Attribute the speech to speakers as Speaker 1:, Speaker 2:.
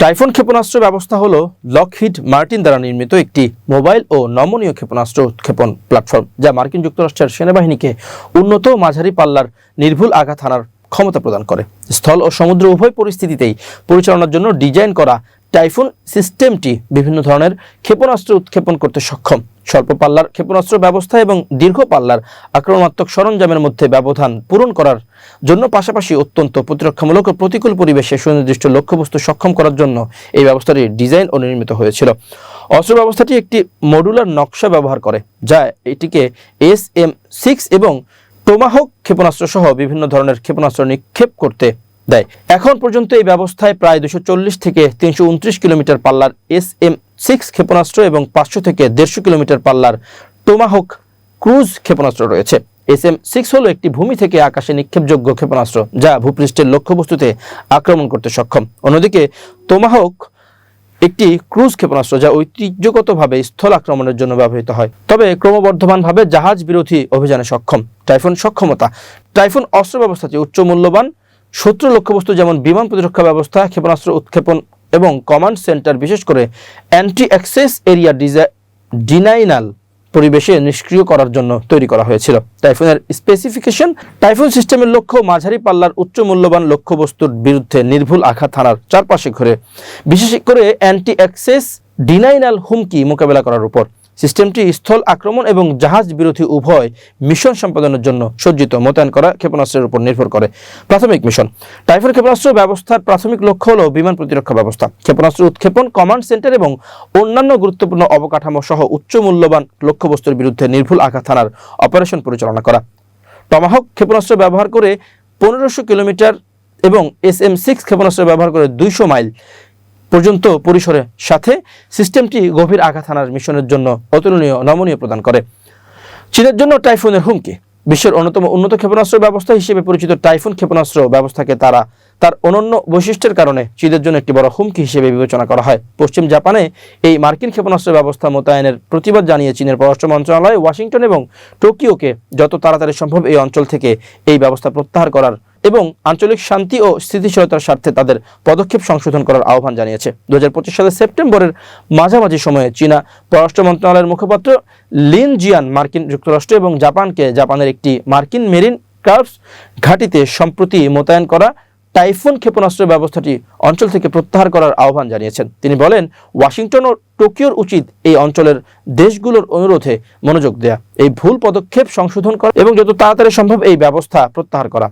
Speaker 1: Typhoon ক্ষেপণাস্ত্র ব্যবস্থা হল লকহিড মার্টিন দ্বারা নির্মিত একটি মোবাইল ও নমনীয় ক্ষেপণাস্ত্র উৎক্ষেপণ প্ল্যাটফর্ম, যা মার্কিন যুক্তরাষ্ট্রের সেনাবাহিনীকে উন্নত মাঝারি পাল্লার নির্ভুল আঘাত হানার ক্ষমতা প্রদান করে। স্থল ও সমুদ্র উভয় পরিস্থিতিতেই পরিচালনার জন্য ডিজাইন করা টাইফুন সিস্টেমটি বিভিন্ন ধরনের ক্ষেপণাস্ত্র উৎক্ষেপণ করতে সক্ষম। স্বল্প পাল্লার ক্ষেপণাস্ত্র ব্যবস্থা এবং দীর্ঘ পাল্লার আক্রমণাত্মক সরঞ্জামের মধ্যে ব্যবধান পূরণ করার জন্য পাশাপাশি অত্যন্ত প্রতিরক্ষামূলক ও প্রতিকূল পরিবেশে সুনির্দিষ্ট লক্ষ্যবস্তু সক্ষম করার জন্য এই ব্যবস্থাটি ডিজাইন ও নির্মিত হয়েছিল। অস্ত্র ব্যবস্থাটি একটি মডুলার নকশা ব্যবহার করে, যা এটিকে এস এম সিক্স এবং টোমাহক ক্ষেপণাস্ত্র সহ বিভিন্ন ধরনের ক্ষেপণাস্ত্র নিক্ষেপ করতে দেয়। এখন পর্যন্ত এই ব্যবস্থায় প্রায় দুশো থেকে তিনশো উনত্রিশ কিলোমিটার পাল্লার এস এম সিক্স ক্ষেপণাস্ত্র এবং পাঁচশো থেকে দেড়শো কিলোমিটার পাল্লার টোমাহক ক্রুজ ক্ষেপণাস্ত্র রয়েছে। এস এম সিক্স হলো একটি ভূমি থেকে আকাশে নিক্ষেপযোগ্য ক্ষেপণাস্ত্র যা ভূপৃষ্ঠের লক্ষ্যবস্তুতে আক্রমণ করতে সক্ষম। অন্যদিকে তোমাহক একটি ক্রুজ ক্ষেপণাস্ত্র যা ঐতিহ্যগতভাবে স্থল আক্রমণের জন্য ব্যবহৃত হয়, তবে ক্রমবর্ধমানভাবে জাহাজ বিরোধী অভিযানে সক্ষম। টাইফুন সক্ষমতা। টাইফুন অস্ত্র ব্যবস্থাটি উচ্চ মূল্যবান শত্রু লক্ষ্যবস্তু যেমন বিমান প্রতিরক্ষা ব্যবস্থা, ক্ষেপণাস্ত্র উৎক্ষেপণ এবং কমান্ড সেন্টার বিশেষ করে অ্যান্টি অ্যাক্সেস এরিয়া ডিনাইনাল পরিবেশে নিষ্ক্রিয় করার জন্য তৈরি করা হয়েছিল। টাইফুনের স্পেসিফিকেশন টাইফুন সিস্টেমের লক্ষ্য মাঝারি পাল্লার উচ্চ মূল্যবান লক্ষ্যবস্তুর বিরুদ্ধে নির্ভুল আঘাত হানার চারপাশে ঘুরে। বিশেষ করে অ্যান্টি অ্যাক্সেস ডিনাইনাল হুমকি মোকাবেলা করার উপর। সিস্টেমটি স্থল আক্রমণ এবং জাহাজ বিরোধী উভয় মিশন সম্পাদনের জন্য সজ্জিত, মোতায়েন করা ক্ষেপণাস্ত্রের উপর নির্ভর করে। প্রাথমিক মিশন। টাইফুন ক্ষেপণাস্ত্র ব্যবস্থার প্রাথমিক লক্ষ্য হল বিমান প্রতিরক্ষা ব্যবস্থা। ক্ষেপণাস্ত্র উৎক্ষেপণ, কমান্ড সেন্টার এবং অন্যান্য গুরুত্বপূর্ণ অবকাঠামো সহ উচ্চ মূল্যবান লক্ষ্যবস্তুর বিরুদ্ধে নির্ভুল আঘাত হানার অপারেশন পরিচালনা করা। টমাহক ক্ষেপণাস্ত্র ব্যবহার করে পনেরোশো কিলোমিটার এবং এস এম সিক্স ক্ষেপণাস্ত্র ব্যবহার করে দুইশো মাইল পর্যন্ত পরিসরের সাথে সিস্টেমটি গভীর আঘাত হানার মিশনের জন্য অতুলনীয় নমনীয় প্রদান করে। চীনের জন্য টাইফুনের হুমকি। বিশ্বের অন্যতম উন্নত ক্ষেপণাস্ত্র ব্যবস্থা হিসেবে পরিচিত টাইফুন ক্ষেপণাস্ত্র ব্যবস্থাকে তারা তার অনন্য বৈশিষ্ট্যের কারণে চীনের জন্য একটি বড় হুমকি হিসেবে বিবেচনা করা হয়। পশ্চিম জাপানে এই মার্কিন ক্ষেপণাস্ত্র ব্যবস্থা মোতায়েনের প্রতিবাদ জানিয়ে চীনের পররাষ্ট্র মন্ত্রণালয়, ওয়াশিংটন এবং টোকিওকে যত তাড়াতাড়ি সম্ভব এই অঞ্চল থেকে এই ব্যবস্থা প্রত্যাহার করার এবং আঞ্চলিক শান্তি ও স্থিতিশীলতার স্বার্থে তাদের পদক্ষেপ সংশোধন করার আহ্বান জানিয়েছে। দু হাজার পঁচিশ সালের সেপ্টেম্বরের মাঝামাঝি সময়ে চীনা পররাষ্ট্র মন্ত্রণালয়ের মুখপাত্র লিন জিয়ান মার্কিন যুক্তরাষ্ট্র এবং জাপানকে জাপানের একটি মার্কিন মেরিন ক্রাফটস ঘাঁটিতে সম্প্রতি মোতায়েন করা টাইফুন ক্ষেপণাস্ত্র ব্যবস্থাটি অঞ্চল থেকে প্রত্যাহার করার আহ্বান জানিয়েছেন। তিনি বলেন, ওয়াশিংটন ও টোকিওর উচিত এই অঞ্চলের দেশগুলোর অনুরোধে মনোযোগ দেয়া। এই ভুল পদক্ষেপ সংশোধন করা এবং যত তাড়াতাড়ি সম্ভব এই ব্যবস্থা প্রত্যাহার করা।